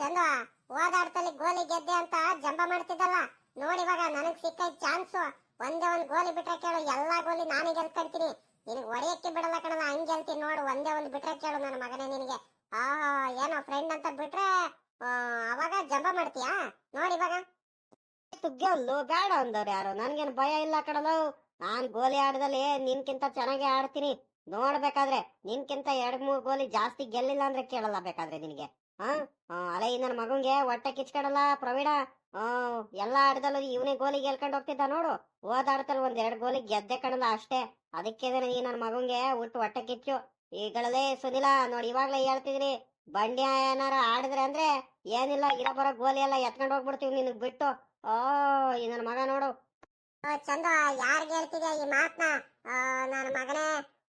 ಚಂದು, ಓದಾಡ್ತಲ್ಲಿ ಗೋಲಿ ಗೆದ್ದೆ ಅಂತ ಜಂಬ ಮಾಡ್ತಿದ್ದಲ್ಲ. ನೋಡಿ ಇವಾಗ ನನಗ್ ಸಿಕ್ಕ ಚಾನ್ಸ್. ಒಂದೇ ಒಂದ್ ಗೋಲಿ ಬಿಟ್ರೆ ಕೇಳು, ಎಲ್ಲಾ ಗೋಲಿ ನಾನೇ ಗೆಲ್ಕೊಂತೀನಿ ನಿನಗ್ ಒಡೆಯಕ್ಕೆ ಬಿಡಲ್ಲ ಕಣಲ್ಲ, ಹಂಗ್ ಗೆಲ್ತೀನಿ ನೋಡು, ಒಂದೇ ಒಂದ್ ಬಿಟ್ರೆ ಕೇಳು ನನ್ನ ಮಗನೇ ನಿನಗೆ. ಆ, ಏನೋ ಫ್ರೆಂಡ್ ಅಂತ ಬಿಟ್ರೆ ಅವಾಗ ಜಂಬ ಮಾಡ್ತೀಯಾ? ನೋಡಿ ಇವಾಗ. ಗೆಲ್ಲು, ಬೇಡ ಅಂದವ್ರು ಯಾರು? ನನ್ಗೇನು ಭಯ ಇಲ್ಲ ಕಣಲು ನಾನ್ ಗೋಲಿ ಆಡದಲ್ಲಿ ನಿನ್ಕಿಂತ ಚೆನ್ನಾಗಿ ಆಡ್ತೀನಿ. ನೋಡ್ಬೇಕಾದ್ರೆ ನಿನ್ಕಿಂತ ಎರಡ್ ಮೂರ್ ಗೋಲಿ ಜಾಸ್ತಿ ಗೆಲ್ಲಿಲ್ಲ ಅಂದ್ರೆ ಕೇಳಲ್ಲ ಬೇಕಾದ್ರೆ ನಿನಗೆ. ಅಲೆ ನನ್ನ ಮಗಂಗೆ ಹೊಟ್ಟೆ ಕಿಚ್ಕಡಲ್ಲ, ಪ್ರವೀಣ. ಎಲ್ಲ ಆಟದಲ್ಲೂ ಇವನೇ ಗೋಲಿ ಗೆಲ್ಕೊಂಡು ಹೋಗ್ತಿದ್ದ ನೋಡು. ಹೋದ ಒಂದೆರಡು ಒಂದ್ ಎರಡ್ ಗೋಲಿ ಗೆದ್ದೆ ಕಣಲ್ಲ ಅಷ್ಟೇ. ಅದಕ್ಕೆ ಈ ನನ್ನ ಮಗಂಗೆ ಹುಟ್ಟು ಹೊಟ್ಟೆ ಕಿಚ್ಚು. ಈಗಳಲ್ಲೇ ಸುನಿಲ, ನೋಡಿ ಇವಾಗ್ಲೇ ಹೇಳ್ತಿದ್ರಿ ಬಂಡಿ ಏನಾರ ಆಡಿದ್ರೆ ಅಂದ್ರೆ ಏನಿಲ್ಲ ಇರ ಬರೋ ಗೋಲಿ ಎಲ್ಲ ಎತ್ಕೊಂಡು ಹೋಗ್ಬಿಡ್ತೀವಿ ನಿನಗ್ ಬಿಟ್ಟು. ಓ, ಈ ನನ್ನ ಮಗ ನೋಡು. ಚಂದ ಯಾರಿಗೆ ಯಾರ್ ಹೇಳ್ತಿದ್ಯಾ ಈ ಮಾತ್ನ? ನನ್ನ ಮಗನೇ,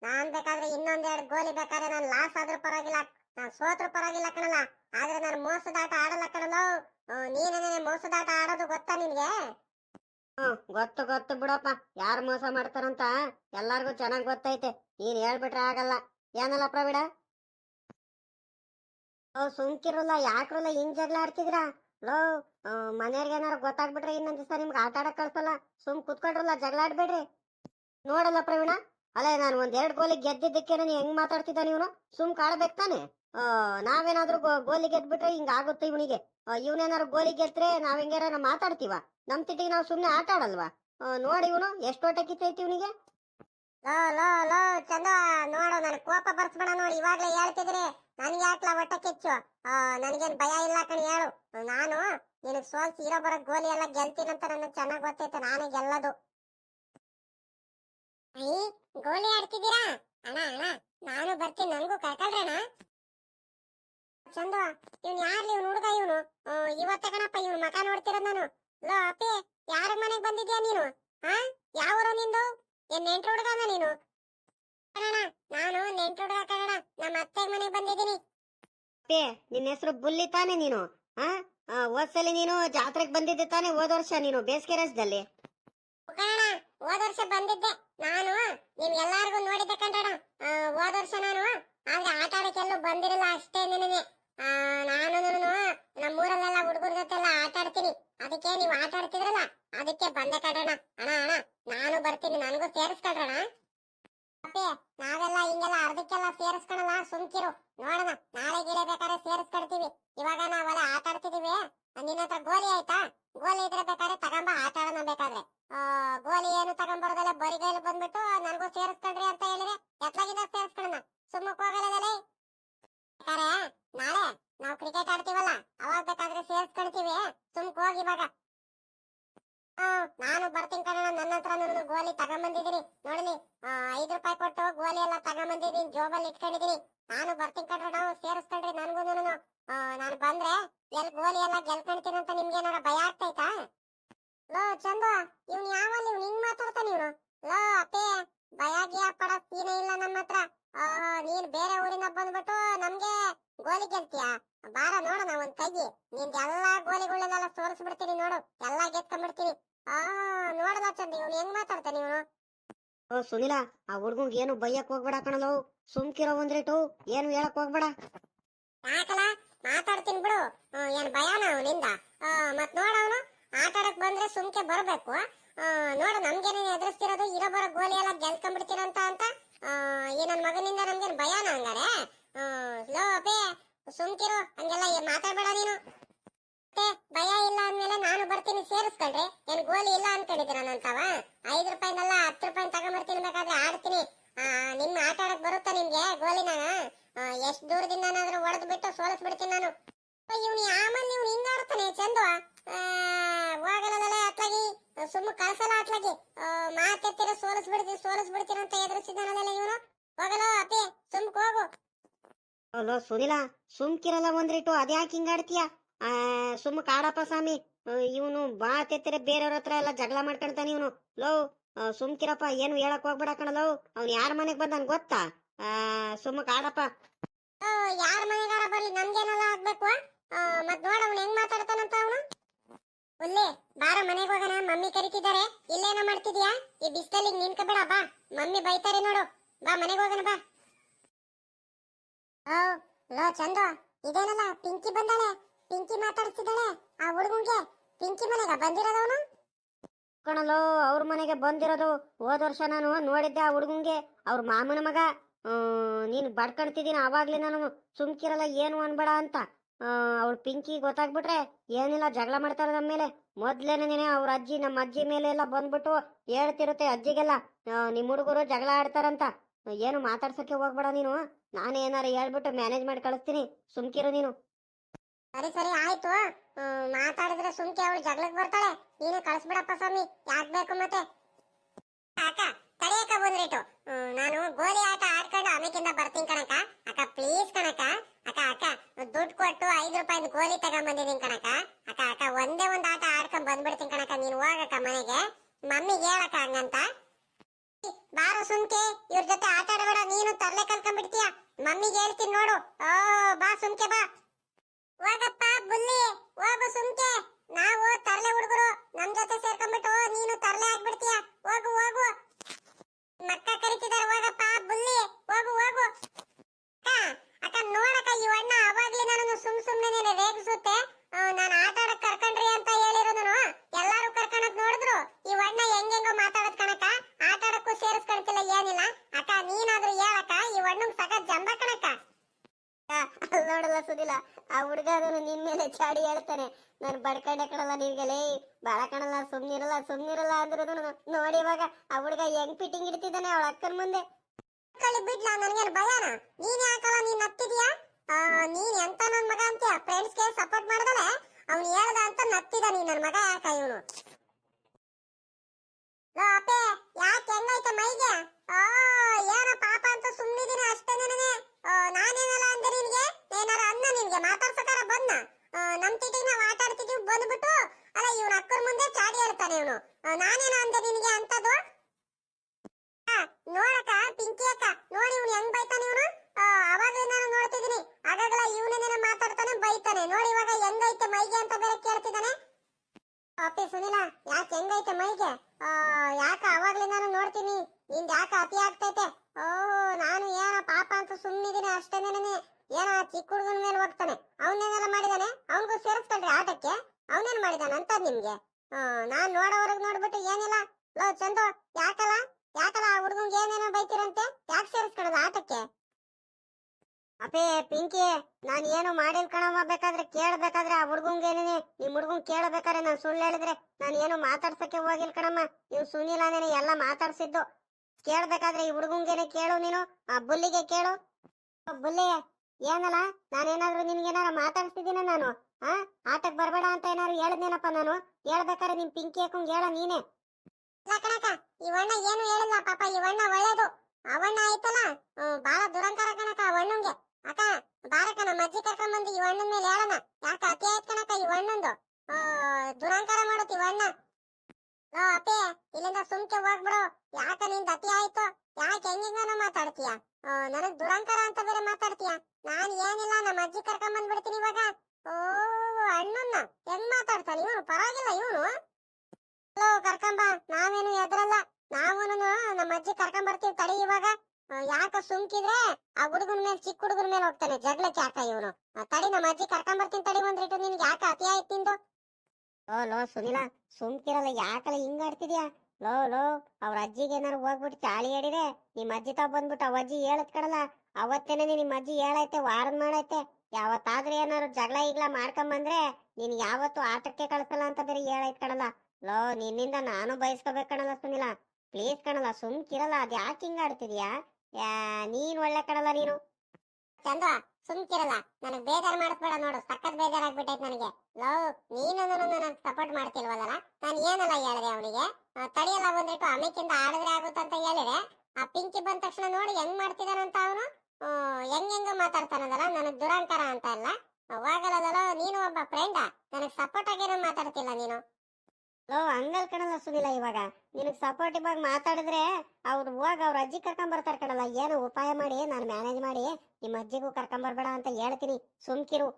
ನಾನ್ ಬೇಕಾದ್ರೆ ಇನ್ನೊಂದೆರಡು ಗೋಲಿ ಬೇಕಾದ್ರೆ ನಾನ್ ಲಾಸ್ ಆದ್ರೂ ಪರವಾಗಿಲ್ಲ. ನಾನ್ ಸೋತ್ರು ಪರವಾಗಿಲ್ಲ ಕಣಲ್ಲ. ಆದ್ರೆ ನಾನು ಮೋಸದ ಆಟ ಆಡಲ್ಲ ಕಣಲ್ಲ ಮೋಸದ ಆಟ ಆಡೋದು ಗೊತ್ತಾ ನಿನ್ಗೆ? ಹ್ಮ್ ಗೊತ್ತು ಗೊತ್ತು ಬಿಡಪ್ಪ. ಯಾರು ಮೋಸ ಮಾಡ್ತಾರಂತ ಎಲ್ಲಾರ್ಗು ಚೆನ್ನಾಗ್ ಗೊತ್ತೈತೆ. ನೀನ್ ಹೇಳ್ಬಿಟ್ರೆ ಆಗಲ್ಲ. ಏನಲ್ಲ ಪ್ರವೀಣ? ಓ, ಸುಮ್ಕಿರಲ್ಲ, ಯಾಕ್ರಲ್ಲ ಹಿಂಗ್ ಜಗಳ ಆಡ್ತಿದ್ರ? ಲೋ ಮನೆಯವ್ರಿಗೆ ಏನಾರು ಗೊತ್ತಾಗ್ಬಿಟ್ರೆ ಇನ್ನೊಂದ್ ದಿವಸ ನಿಮ್ಗೆ ಆಟ ಆಡಕ್ ಕಳ್ಸಲ್ಲ. ಸುಮ್ ಕುತ್ಕೊಂಡ್ರಲ್ಲ, ಜಗಳ ಆಡ್ಬೇಡ್ರಿ. ನೋಡಲ್ಲ ಪ್ರವೀಣ? ಅಲ್ಲೇ ನಾನು ಒಂದ್ ಎರಡು ಗೋಲಿ ಗೆದ್ದಿದ್ದಕ್ಕೆ ನೀ ಹೆಂಗ್ ಮಾತಾಡ್ತಿದ್ದ ನೀವು ಸುಮ್ ಕಾಡ್ಬೇಕು ತಾನೆ? ನಾವೇನಾದ್ರೂ ಗೋಲಿ ಗೆದ್ಬಿಟ್ರೆ ಹಿಂಗ ಆಗುತ್ತೆ ಇವನಿಗೆ. ಇವನೇನಾದ್ರು ಗೋಲಿ ಗೆದ್ರೆ ನಾವ್ ಹೆಂಗಾರ ಮಾತಾಡ್ತೀವ? ನಮ್ ತಿಟ್ಟಿಗೆ ನಾವು ಸುಮ್ನೆ ಆಟ ಆಡಲ್ವಾ? ನೋಡಿ ಇವನು, ಎಷ್ಟು ಓಟ ಕಿತ್ತೈತಿ ಇವನಿಗೆ? ಲೋ ಲೋ ಲೋ, ಚಂದ, ನೋಡು, ನನ್ ಕೋಪ ಬರ್ಸ್ಬೇಡ ನೋಡಿ, ಇವಾಗ್ಲೇ ಹೇಳ್ತಿದ್ರಿ, ನನ್ಗೆ ಯಾಕ್ಲ ಹೊಟ್ಟೆ ಕಿಚ್ಚು? ನನ್ಗೇನ್ ಭಯ ಇಲ್ಲ ಕಣಿ, ಹೇಳು. ನಾನು, ನಿನಗ್ ಸೋಲ್ಸಿ ಇರೋ ಬರೋ ಗೋಲಿ ಎಲ್ಲ ಗೆಲ್ತೀನಂತ ನನಗ್ ಚೆನ್ನಾಗ್ ಗೊತ್ತೈತೆ, ನಾನೇ ಗೆಲ್ಲದು. ಗೋಲಿ ಆಡ್ತಿದ್ದೀರಾ? ಅಣ್ಣ ಅಣ್ಣ, ನಾನು ಬರ್ತೀನಿ ನನಗೂ ಕರ್ಕಲ್ರಣ್ಣ ಚಂದು. ಇವ್ನು ಯಾರ್ಲಿ ಇವ್ನು ಹುಡುಗ ಇವನು? ಇವತ್ತ ಕಣಪ್ಪ ಇವ್ನು ಮಕ ನೋಡ್ತಿರೋದ್ ನಾನು. ಲೋ ಅಪ್ಪಿ ಯಾರ ಮನೆಗ್ ಬಂದಿದ್ಯಾ ನೀನು? ಹಾ? ಯಾವ ಊರು ನಿಂದು? ಏನ್ ನೆಂಟ್ರು ಹುಡುಗನ ನೀನು? ಕಣಣ ನಾನು ನೆಂಟ್ರು ಹುಡುಗ ಕಣಣ ನಮ್ಮ ಅತ್ತೆ ಮನೆಗ್ ಬಂದಿದ್ದೀನಿ. ಪೇ ನಿನ್ನ ಹೆಸರು ಬುಲ್ಲಿ ತಾನೆ ನೀನು. ಹಾ? ಹೋದ್ಸಲಿ ನೀನು ಜಾತ್ರೆಗೆ ಬಂದಿದ್ದೆ ತಾನೆ ಹೋದ ವರ್ಷ ನೀನು ಬೇಸಿಗೆ ರಜದಲ್ಲಿ. ಕಣಣ ಹೋದ ವರ್ಷ ಬಂದಿದ್ದೆ. ನಾನು ನಿಮ್ ಎಲ್ಲಾರ್ಗು ನೋಡಿದ್ದೆ ಕಣ್ರಣ್ಣ ಹೋದ ವರ್ಷ ನಾನು. ಆದ್ರೆ ಆಟ ಆಡಕ್ಕೆಲ್ಲೂ ಬಂದಿರಲ್ಲ ಅಷ್ಟೇ ನನಗೆ. ನಾನು ನಮ್ಮ ಊರಲ್ಲೆಲ್ಲ ಹುಡುಗರ ಜೊತೆ ಎಲ್ಲ ಆಟ ಆಡ್ತೀನಿ ಅದಕ್ಕೆ ನೀವು ಆಟ ಆಡ್ತಿದ್ರಲ್ಲ ಅದಕ್ಕೆ ಬಂದೆ ಕಣ್ರಣ್ಣ ಅಣ್ಣ ಅಣ್ಣ ನಾನು ಬರ್ತೀನಿ ನನಗೂ ಸೇರಿಸ್ಕೊಳ್ರಣ್ಣ ಅಪ್ಪಿ ನಾವೆಲ್ಲ ಹಿಂಗೆಲ್ಲ ಅರ್ಧಕ್ಕೆಲ್ಲ ಸೇರಿಸ್ಕೊಳಲ್ಲ ಸುಮ್ಕಿರು ನೋಡೋಣ ನಾಳೆ ಗಿಳೆ ಬೇಕಾದ್ರೆ ಸೇರಿಸ್ಕೊಡ್ತೀವಿ ಇವಾಗ ನಾವೆಲ್ಲ ಆಟ ಆಡ್ತಿದೀವಿ ನಿನ್ನ ಹತ್ರ ಗೋಲಿ ಆಯ್ತಾ ಗೋಲಿ ಇದ್ರೆ ಬೇಕಾದ್ರೆ ತಗೊಂಬ ಆಟ ಆಡೋಣ ಬೇಕಾದ್ರೆ ಆ, ಗೋಲಿ ಏನು ತಗೊಂಬರೋದಲ್ಲ ಬರಿಗೈಲಿ ಬಂದ್ಬಿಟ್ಟು ನನಗೂ ಸೇರಿಸ್ಕೊಳ್ರಿ ಅಂತ ಹೇಳಿದ್ರೆ ಎತ್ಲಾಗಿದ್ದ ಸೇರಿಸ್ಕೊಳ್ಳೋಣ ಸುಮ್ಮಕ್ ಹೋಗಲ್ಲದಲ್ಲೇ ಬೇಕಾರೆ ನಾಳೆ ನಾವು ಕ್ರಿಕೆಟ್ ಆಡ್ತೀವಲ್ಲ ಅವಾಗ ಬೇಕಾದ್ರೆ ಸೇರಿಸ್ಕೊಳ್ತೀವಿ ಸುಮ್ಕ್ ಹೋಗಿ ಇವಾಗ ಆ, ನಾನು ಬರ್ತೀನಿ ಕಣ ನನ್ನ ಹತ್ರ ನಾನು ಗೋಲಿ ತಗೊಂಬಂದಿದ್ದೀನಿ ನೋಡಲಿ ಐದು ರೂಪಾಯಿ ಕೊಟ್ಟು ಗೋಲಿ ತಗೊಂಬಂದಿದ್ದೀನಿ ಜೋಬಲ್ಲಿ ಇಟ್ಕೊಂಡಿದ್ದೀನಿ. ನಾನು ಬರ್ತೀನಿ ಕಣ್ರಿ, ನಾವು ಸೇರಿಸ್ಕೊಂಡ್ರಿ ನನ್ಗೂ ನಾನು ಬಂದ್ರೆ ಎಲ್ ಗೋಲಿ ಎಲ್ಲ ಅಂತ ನಿಮ್ಗೆ ಏನಾರ ಭಯ ಆಗ್ತೈತಾ? ಲೋ, ಚಂದ, ಇವ್ನು ಯಾವ ಇವ್ನು ಹಿಂಗ್ ಮಾತಾಡ್ತಾನೆ ಇವ್ನು. ಲೋ ಅತ್ತೆ ಭಯ ಗಿಯ ಪಡ ಸೀನೆ ಇಲ್ಲ ನಮ್ಮ ಹತ್ರ. ನೀನ್ ಬೇರೆ ಊರಿಂದ ಬಂದ್ಬಿಟ್ಟು ನಮ್ಗೆ ಗೋಲಿ ಗೆಲ್ತೀಯ? ಬಾರ ನೋಡೋಣ ಒಂದ್ ಕೈಗೆ. ನಿನ್ ಎಲ್ಲಾ ಗೋಲಿಗಳನ್ನೆಲ್ಲ ಸೋರಿಸ್ಬಿಡ್ತೀನಿ ನೋಡು. ಎಲ್ಲಾ ಗೆತ್ಕೊಂಡ್ಬಿಡ್ತೀನಿ ಆ ನೋಡಲ್ಲ ಚಂದ, ಇವ್ನು ಹೆಂಗ್ ಮಾತಾಡ್ತಾನೆ ಇವನು? ಓ, ಸುನಿಲ, ಆ ಹುಡ್ಗಂಗ್ ಏನು ಬೈಯಕ್ ಹೋಗ್ಬೇಡ ಕಣಲೋ. ಸುಮ್ಕಿರೋ ಒಂದ್ರೇಟು. ಏನು ಹೇಳಕ್ ಹೋಗ್ಬೇಡ. ಯಾಕಲ ಮಾತಾಡ್ತೀನಿ ಬಿಡು. ಏನ್ ಭಯನ ಅವನಿಂದ ಮತ್ ನೋಡವನು ಆಟ ಆಡಕ್ ಬಂದ್ರೆ ಸುಮ್ಕೆ ಬರ್ಬೇಕು. ನೋಡು, ನಮ್ಗೇನೇ ಎದುರಿಸ್ತಿರೋದು ಇರೋ ಬರೋ ಗೋಲಿ ಎಲ್ಲ ಗೆಲ್ಕೊಂಡ್ಬಿಡ್ತೀರಂತ ಅಂತ. ಈ ನನ್ ಮಗನಿಂದ ನಮ್ಗೇನ್ ಭಯನ ಹಂಗಾರೆ? ಲೋ ಅಪೇ ಸುಮ್ಕಿರು, ಹಂಗೆಲ್ಲ ಮಾತಾಡ್ಬೇಡ ನೀನು. ಭಯ ಇಲ್ಲ ಅಂದ್ಮೇಲೆ ನಾನು ಬರ್ತೀನಿ ಸೇರಿಸ್ಕೊಳ್ರಿ ಏನ್ ಗೋಲಿ ಇಲ್ಲ ಅನ್ಕೊಂಡಿದ್ದೀರ ನಂತವ ಐದು ರೂಪಾಯಿನಲ್ಲ ಹತ್ತು ರೂಪಾಯಿ ತಗೊಂಬರ್ತೀನಿ ಬೇಕಾದ್ರೆ ಆಡ್ತೀನಿ. ನಿಮ್ ಆಟ ಆಡಕ್ ಬರುತ್ತಾ ನಿಮ್ಗೆ ಗೋಲಿನ ಎಷ್ಟ್ ಎಷ್ಟ್ ದೂರದಿಂದನಾದ್ರೂ ಹೊಡೆದ್ ಬಿಟ್ಟು ಸೋಲಿಸ್ಬಿಡ್ತೀನಿ ನಾನು. ಇವ್ನು ಆಮೇಲೆ ಇವ್ನು ಹಿಂಗ ಆಡ್ತಾನೆ, ಚಂದು. ಹೋಗಲ್ಲ ಅತ್ಲಾಗಿ. ಸುಮ್ಮ ಕಳ್ಸಲ್ಲ ಅತ್ಲಾಗಿ. ಮಾತೆತ್ತಿರ ಸೋಲಿಸ್ಬಿಡ್ತೀನಿ ಸೋಲಿಸ್ಬಿಡ್ತೀನಿ ಅಂತ ಎದುರಿಸಿದಾನಲ್ಲ ಇವನು? ಹೋಗಲ್ಲ ಅಪ್ಪಿ, ಸುಮ್ಕ್ ಹೋಗು. ಅಲ್ಲೋ ಸುನಿಲ, ಸುಮ್ಕಿರಲ್ಲ ಒಂದ್ರಿಟ್ಟು ಅದ್ಯಾಕೆ ಹಿಂಗಾಡ್ತೀಯ ಸುಮ್ಮ ಕಾಡಪ್ಪ ಸ್ವಾಮಿ. ಇವನು ಬಾ ತೆತ್ತಿರ ಬೇರೆಯವ್ರ ಹತ್ರ ಎಲ್ಲ ಜಗಳ ಮಾಡ್ಕೊಂತಾನೆ ಇವನು. ಲೋ ಸುಮ್ ಸುಮ್ಕಿರಪ್ಪ ಏನು ಹೇಳಕ್ ಹೋಗ್ಬೇಡ ಕಣ ಲೋ. ಅವ್ನು ಯಾರ ಮನೆಗ್ ಬಂದಾನ ಗೊತ್ತಾ? ಆ, ಸುಮ್ಮ ಕಾಡಪ್ಪ. ಯಾರ ಮನೆಗಾರ ಬರ್ಲಿ? ನಮ್ಗೇನೆಲ್ಲ ಆಗ್ಬೇಕು? ಮತ್ ನೋಡ ಅವ್ನು ಹೆಂಗ್ ಮಾತಾಡ್ತಾನಂತ ಅವನು. ಒಲ್ಲೆ ಬಾರ ಮನೆಗೆ ಹೋಗೋಣ. ಮಮ್ಮಿ ಕರಿತಿದ್ದಾರೆ. ಇಲ್ಲೇನೋ ಮಾಡ್ತಿದ್ಯಾ? ಈ ಬಿಸ್ತಲಿಗೆ ನಿನ್ಕಬೇಡ ಬಾ. ಮಮ್ಮಿ ಬೈತಾರೆ ನೋಡು. ಬಾ, ಮನೆಗೆ ಹೋಗೋಣ, ಬಾ. ಓ, ಲೋ, ಚಂದು. ಇದೇನಲ್ಲ, ಪಿಂಕಿ ಬಂದಾಳೆ. ಪಿಂಕಿ ಮಾತಾಡ್ತಿದ್ದಾಳೆ. ಆ ಹುಡುಗಂಗೆ ಪಿಂಕಿ ಮನೆಗೆ ಬಂದಿರೋದವನು? ಕಣಲೋ ಅವ್ರ ಮನೆಗೆ ಬಂದಿರೋದು ಹೋದ ವರ್ಷ ನಾನು ನೋಡಿದ್ದೆ ಆ ಹುಡುಗನ್ಗೆ ಅವ್ರ ಮಾಮನ ಮಗ. ನೀನು ಬಡ್ಕಣ್ತಿದ್ದೀನಿ ಆವಾಗ್ಲೇ ನಾನು. ಸುಮ್ಕಿರಲ್ಲ ಏನು ಅನ್ಬೇಡ ಅಂತ. ಅವಳು ಪಿಂಕಿ ಗೊತ್ತಾಗ್ಬಿಟ್ರೆ ಏನಿಲ್ಲ ಜಗಳ ಮಾಡ್ತಾರೆ ನಮ್ಮ ಮೇಲೆ ಮೊದ್ಲೇನೆ ಅವ್ರ ಅಜ್ಜಿ ನಮ್ಮ ಅಜ್ಜಿ ಮೇಲೆ ಎಲ್ಲ ಬಂದ್ಬಿಟ್ಟು ಹೇಳ್ತಿರುತ್ತೆ ಅಜ್ಜಿಗೆಲ್ಲ. ಆ, ನಿಮ್ ಹುಡುಗರು ಜಗಳ ಆಡ್ತಾರಂತ. ಏನು ಮಾತಾಡ್ಸಕ್ಕೆ ಹೋಗ್ಬೇಡ ನೀನು. ನಾನೇ ಏನಾರು ಹೇಳ್ಬಿಟ್ಟು ಮ್ಯಾನೇಜ್ ಮಾಡಿ ಕಳಿಸ್ತೀನಿ. ಸುಮ್ಕಿರು ನೀನು. ಸರಿ ಸರಿ, ಆಯ್ತು. ಮಾತಾಡಿದ್ರೆ ಸುಮ್ಕೆ ಅವಳು ಜಗಳಕ್ಕೆ ಬರ್ತಾಳೆ. ನೀನು ಕಳಿಸ್ಬಿಡಪ್ಪ ಸ್ವಾಮಿ. ಯಾಕ್ ಬೇಕು ಮತ್ತೆ? ಅಕ್ಕ ತಡಿಯಕ್ಕ ಬಂದ್ರಿಟ್ಟು ನಾನು ಗೋಲಿ ಆಟ ಆಡ್ಕೊಂಡು ಅಮೆಕಿಂದ ಬರ್ತೀನಿ ಕಣಕ ಅಕ್ಕ ಪ್ಲೀಸ್ ಕಣಕ ಅಕ್ಕ ಅಕ್ಕ, ದುಡ್ಡು ಕೊಟ್ಟು ಐದು ರೂಪಾಯಿ ಗೋಲಿ ತಗೊಂಬಂದಿದ್ದೀನಿ ಕಣಕ್ಕ. ಅಕ್ಕ ಅಕ್ಕ, ಒಂದೇ ಒಂದು ಆಟ ಆಡ್ಕೊಂಡ್ ಬಂದ್ಬಿಡ್ತೀನಿ ಕಣಕ ನೀನು ಹೋಗಕ್ಕ ಮನೆಗೆ. ಮಮ್ಮಿಗೆ ಹೇಳಕ್ಕ ಹಂಗಂತ. ಬಾರೋ ಸುಮ್ಕೆ. ಇವ್ರ ಜೊತೆ ಆಟ ಆಡಬೇಡ. ನೀನು ತರ್ಲೆ ಕಲ್ಕೊಂಡ್ಬಿಡ್ತೀಯ ಮಮ್ಮಿಗೆ ಹೇಳ್ತೀನಿ ನೋಡು. ಓ, ಬಾ ಸುಮ್ಕೆ ಬಾ. ಹೋಗಪ್ಪ, ಬುಲ್ಲಿ, ಹೋಗು ಸುಮ್ಕೆ. ನಾವು ತರ್ಲೆ ಹುಡುಗರು, ನಮ್ ಜೊತೆ ಸೇರ್ಕೊಂಡ್ಬಿಟ್ಟು ನೀನು ತರಲೆ ಆಗ್ಬಿಡ್ತೀಯ. ಹೋಗು ಹೋಗು. ಮಕ್ಕ ಕರಿತಿದಾರ, ಹೋಗಪ್ಪ, ಬುಲ್ಲಿ, ಹೋಗು ಹೋಗು. ಅಕ್ಕ ನೋಡಕ್ಕ, ಈ ಅಣ್ಣ ಅವಾಗ್ಲೇ ನಾನು ಸುಮ್ ಸುಮ್ನೆ ರೇಗಿಸುತ್ತೆ. ನಾನು ಆಟ ಆಡಕ್ ಕರ್ಕೊಂಡ್ರಿ ಅಂತ ಹೇಳಿರೋದು ಎಲ್ಲಾರು ಕರ್ಕೊಂಡಕ್ ನೋಡಿದ್ರು. ಈ ಅಣ್ಣ ಹೆಂಗೆಂಗೋ ಮಾತಾಡದ್ ಕಣಕ್ಕ ಆಟ ಆಡಕ್ಕೂ ಸೇರಿಸ್ಕೊಳ್ತಿಲ್ಲ ಏನಿಲ್ಲ ಅಕ್ಕ ನೀನಾದ್ರೂ ಹೇಳಕ್ಕ ಈ ಅಣ್ಣಂಗ್ ಸಖತ್ ಜಂಬ ಕಣಕ್ಕ ನೋಡಲ್ಲ ಆ ಹುಡುಗ ಅದನ್ನು ನಿನ್ ಮೇಲೆ ಚಾಡಿ ಹೇಳ್ತಾನೆ. ನಾನು ಬಡ್ಕಂಡೆ ಕಣಲ್ಲ ನಿನ್ಗೆ ಲೇ ಬಾಳ ಕಣಲ್ಲ, ಸುಮ್ನಿರಲ್ಲ ಸುಮ್ನಿರಲ್ಲ ಅಂದ್ರು ನೋಡಿ ಇವಾಗ ಆ ಹುಡುಗ ಹೆಂಗ್ ಫಿಟ್ಟಿಂಗ್ ಇಡ್ತಿದ್ದಾನೆ ಅವಳ ಅಕ್ಕನ ಮುಂದೆ. ಬಿಡ್ಲಾ, ನನಗೇನು ಭಯನ? ನೀನ್ ಯಾಕಲ್ಲ ನೀನ್ ನತ್ತಿದ್ಯಾ ನೀನ್ ಎಂತ ನನ್ ಮಗ ಅಂತೀಯ? ಫ್ರೆಂಡ್ಸ್ಗೆ ಸಪೋರ್ಟ್ ಮಾಡ್ದಲೆ? ಅವ್ನು ಹೇಳ್ದ ಅಂತ ನತ್ತಿದ ನೀನ್ ನನ್ ಮಗ ಯಾಕ ಇವನು? ಅಪ್ಪೆ, ಯಾಕೆ ಹೆಂಗೈತೆ ಮೈಗೆ? ಆ, ಏನೋ ಪಾಪ ಅಂತ ಸುಮ್ನಿದೀನಿ ಅಷ್ಟೇ ನನಗೆ. ನಾನೇನಲ್ಲ ಅಂದೆ ನಿನ್ಗೆ? ಏನಾರ ಅನ್ನ ನಿನ್ಗೆ? ಮಾತಾಡ್ಸಕಾರ ಬಂದ ನಮ್ ತಿಟಿಗೆ ನಾವ್ ಆಟ ಬಂದ್ಬಿಟ್ಟು, ಅಲ್ಲ, ಇವ್ನ ಅಕ್ಕರ ಮುಂದೆ ಚಾಡಿ ಹೇಳ್ತಾನೆ ಇವನು. ನಾನೇನ ಅಂದೆ ನಿನ್ಗೆ ಅಂತದು ನೋಡಕ್ಕ, ಪಿಂಕಿ ಅಕ್ಕ, ನೋಡಿ ಇವ್ನು ಹೆಂಗ್ ಬೈತಾನೆ ಇವನು. ಅವಾಗಲೇ ನಾನು ನೋಡ್ತಿದ್ದೀನಿ ಆಗಾಗಲ ಇವನೇನೇನ ಮಾತಾಡ್ತಾನೆ, ಬೈತಾನೆ. ನೋಡಿ ಇವಾಗ ಹೆಂಗೈತೆ ಮೈಗೆ ಅಂತ ಬೇರೆ ಕೇಳ್ತಿದ್ದಾನೆ ಅಪ್ಪಿ ಸುನಿಲ, ಯಾಕೆ ಹೆಂಗೈತೆ ಮೈಗೆ? ಯಾಕ ಅವಾಗ್ಲೇ ನಾನು ನೋಡ್ತೀನಿ? ನಿಂದ ಯಾಕ ಅತಿ ಆಗ್ತೈತೆ? ಓ ನಾನು ಏನೋ ಪಾಪ ಅಂತ ಸುಮ್ಮನಿದ್ದೀನಿ ಅಷ್ಟೇ ಏನೋ ಚಿಕ್ಕ ಹುಡುಗನ ಮೇಲೆ ಹೋಗ್ತಾನೆ ಅವನೇನೆಲ್ಲ ಮಾಡಿದಾನೆ? ಅವನಿಗೂ ಸೇರಿಸ್ಕೊಂಡ್ರಿ ಆಟಕ್ಕೆ. ಅವನೇನ್ ಮಾಡಿದಾನೆ ಅಂತ ನಿಮ್ಗೆ? ನಾನ್ ನೋಡೋವರೆಗೆ ನೋಡ್ಬಿಟ್ಟು ಏನಿಲ್ಲ. ಲೋ, ಚಂದು, ಯಾಕಲ್ಲ? ಯಾಕಲ್ಲ ಆ ಹುಡುಗಂಗೆ ಏನೇನೋ ಬೈತಿರಂತೆ? ಯಾಕೆ ಸೇರಿಸ್ಕೊಳಲ್ಲ ಆಟಕ್ಕೆ? ಅಪೇ, ಪಿಂಕಿ, ನಾನು ಏನು ಮಾಡಿಲ್ ಕಣವ ಬೇಕಾದ್ರೆ ಕೇಳಬೇಕಾದ್ರೆ ಆ ಹುಡ್ಗಂಗೆ ಏನೇನೆ ನಿಮ್ ಹುಡ್ಗಂಗ್ ಕೇಳಬೇಕಾದ್ರೆ ನಾನು ಸುಳ್ಳು ಹೇಳಿದ್ರೆ ನಾನು ಏನು ಮಾತಾಡ್ಸಕ್ಕೆ ಹೋಗಿಲ್ ಕಣಮ್ಮ. ಇವ್ ಸುನೀಲಾನೇನೆ ಎಲ್ಲ ಮಾತಾಡ್ಸಿದ್ದು. ಕೇಳ್ಬೇಕಾದ್ರೆ ಈ ಹುಡ್ಗಂಗೇನೆ ಕೇಳು ನೀನು, ಆ ಬುಲ್ಲಿಗೆ ಕೇಳು. ಬುಲ್ಲಿ, ಏನಲ್ಲ, ನಾನೇನಾದ್ರೂ ನಿನ್ಗೇನಾರ ಮಾತಾಡ್ತಿದ್ದೀನ ನಾನು? ಆ? ಆಟಕ್ ಬರ್ಬೇಡ ಅಂತ ಏನಾದ್ರು ಹೇಳಿದ್ನೇನಪ್ಪ ನಾನು? ಹೇಳ್ಬೇಕಾದ್ರೆ ನಿನ್ ಪಿಂಕಿ ಹಾಕೊಂಡ್ ಹೇಳ ನೀನೆ. ಕಣಕ ಇವಣ್ಣ ಏನು ಹೇಳಿಲ್ಲ ಪಾಪ ಇವಣ್ಣ ಒಳ್ಳೇದು. ಅವಣ್ಣ ಆಯ್ತಲ್ಲ? ಬಾಳ ದುರಂಕಾರ ಕಣಕ ಅವಣ್ಣಂಗೆ ಅಕ್ಕ ಬಾರಕ ನಮ್ಮ ಅಜ್ಜಿ ಕರ್ಕೊಂಡ್ ಬಂದು ಇವಣ್ಣನ ಮೇಲೆ ಹೇಳಣ. ಯಾಕ ಅತಿ ಆಯ್ತು ಕಣಕ ಇವಣ್ಣಂದು ದುರಂಕಾರ ಮಾಡುತ್ತ ಇವಣ್ಣ ಲೋ ಅಪ್ಪಿ, ಇಲ್ಲಿಂದ ಸುಮ್ಕೆ ಹೋಗ್ಬಿಡು. ಯಾಕ ನಿಂದ ಅತಿ ಆಯ್ತು? ಯಾಕ ಹೆಂಗಿಂಗನ ಮಾತಾಡ್ತೀಯ? ನನಗ್ ದುರಂಕಾರ ಅಂತ ಬೇರೆ ಮಾತಾಡ್ತೀಯ? ನಾನ್ ಏನಿಲ್ಲ ನಮ್ಮ ಅಜ್ಜಿ ಕರ್ಕೊಂಡ್ ಬಂದ್ಬಿಡ್ತೀನಿ ಇವಾಗ. ಓ, ಅಣ್ಣನ್ನ ಹೆಂಗ್ ಮಾತಾಡ್ತಾನೆ? ಇವನು ಪರವಾಗಿಲ್ಲ, ಇವನು. ಹಲೋ ಕರ್ಕೊಂಬ, ನಾವೇನು ಎದ್ರಲ್ಲ ನಾವೂನು ನಮ್ಮ ಅಜ್ಜಿ ಕರ್ಕೊಂಡ್ ಬರ್ತೀವಿ ತಡಿ ಇವಾಗ. ಯಾಕ ಸುಮ್ಕಿದ್ರೆ ಆ ಹುಡುಗನ ಮೇಲೆ, ಚಿಕ್ಕ ಹುಡುಗನ ಮೇಲೆ ಹೋಗ್ತಾನೆ ಜಗ್ಲಕ್ಕೆ ಯಾಕ ಇವನು? ತಡಿ ನಮ್ಮ ಅಜ್ಜಿ ಕರ್ಕೊಂಡ್ ಬರ್ತೀನಿ ತಡಿ ಒಂದ್ರಿಟ್ಟು ನಿನ್ಗೆ ಯಾಕ ಅತಿ ಆಯ್ತು ನಿಂದು? ಲೋ ಲೋ, ಸುನಿಲ, ಸುಮ್ಕಿರಲ್ಲ, ಯಾಕಲ್ಲ ಹಿಂಗ ಆಡ್ತಿದ್ಯಾ? ಲೋ ಲೋ, ಅವ್ರ ಅಜ್ಜಿಗೆ ಏನಾರು ಹೋಗ್ಬಿಟ್ಟು ಚಾಳಿ ಹೇಳಿದ್ರೆ ನಿಮ್ ಅಜ್ಜಿ ತಾವ್ ಬಂದ್ಬಿಟ್ಟು ಅವ ಅಜ್ಜಿ ಹೇಳತ್ ಕಡಲ್ಲ ಅವತ್ತೇನೆ ನಿಮ್ ಅಜ್ಜಿ ಹೇಳೈತೆ ವಾರನ್ ಮಾಡೈತೆ, ಯಾವತ್ತಾದ್ರೂ ಏನಾರು ಜಗಳ ಈಗ್ಲ ಮಾಡ್ಕೊಂಬಂದ್ರೆ ನೀನ್ ಯಾವತ್ತು ಆಟಕ್ಕೆ ಕಳ್ಸಲ್ಲ ಅಂತ ಬೇರೆ ಹೇಳೈತ್ ಕಡಲ್ಲ ಲೋ, ನಿನ್ನಿಂದ ನಾನು ಬಯಸ್ಕೋಬೇಕು ಕಣಲ್ಲ, ಸುನಿಲ. ಪ್ಲೀಸ್ ಕಣಲ್ಲ, ಸುಮ್ಕಿರಲ್ಲ ಅದ್ ಯಾಕೆ ಹಿಂಗ್ ಆಡ್ತಿದ್ಯಾ? ನೀನ್ ಒಳ್ಳೆ ಕಡಲ್ಲ ನೀನು. ಚಂದ್ರ ಸುಮ್ಕಿರಲ್ಲ. ನನಗ್ ಬೇಜಾರ್ ಮಾಡಿಸ್ಬೇಡ ನೋಡು. ಸಖತ್ ಬೇಜಾರಾಗ್ಬಿಟ್ಟೈತೆ ನನಗೆ. ಲವ್ ನೀನು ನನಗ್ ಸಪೋರ್ಟ್ ಮಾಡ್ತಿಲ್ವಲ್ಲ ನಾನು ಏನಲ್ಲ ಹೇಳಿದೆ ಅವನಿಗೆ? ತಡಿಯಲ್ಲ ಬಂದ್ಬಿಟ್ಟು ಅಮಿಕಿಂದ ಆಡಿದ್ರೆ ಆಗುತ್ತಂತ ಹೇಳಿದೆ. ಆ ಪಿಂಕಿ ಬಂದ ತಕ್ಷಣ ನೋಡಿ ಹೆಂಗ್ ಮಾಡ್ತಿದಾನಂತ ಅವನು? ಹೆಂಗ್ ಹೆಂಗ ಮಾತಾಡ್ತಾನದಲ್ಲ? ನನಗ್ ದುರಾಂಕಾರ ಅಂತ ಅಲ್ಲ. ಹೋಗಲ್ಲದಲ್ಲ ನೀನು ಒಬ್ಬ ಫ್ರೆಂಡ ನನಗ್ ಸಪೋರ್ಟ್ ಆಗಿರೋ ಮಾತಾಡ್ತಿಲ್ಲ ನೀನು. ಲೋ, ಹಂಗಲ್ ಕಣಲ್ಲ ಸುನಿಲ ಇವಾಗ. ನಿನಗ್ ಸಪೋರ್ಟಿವ್ ಆಗಿ ಮಾತಾಡಿದ್ರೆ ಅವ್ರು ಹೋಗ ಅವ್ರ ಅಜ್ಜಿ ಕರ್ಕೊಂಡ್ ಬರ್ತಾರೆ ಕಣಲ್ಲ. ಏನು ಉಪಾಯ ಮಾಡಿ, ನಾನು ಮ್ಯಾನೇಜ್ ಮಾಡಿ ನಿಮ್ಮ ಅಜ್ಜಿಗೂ ಕರ್ಕೊಂಡ್ ಬರ್ಬೇಡ ಅಂತ ಹೇಳ್ತೀನಿ. ಸುಮ್ಕಿರು.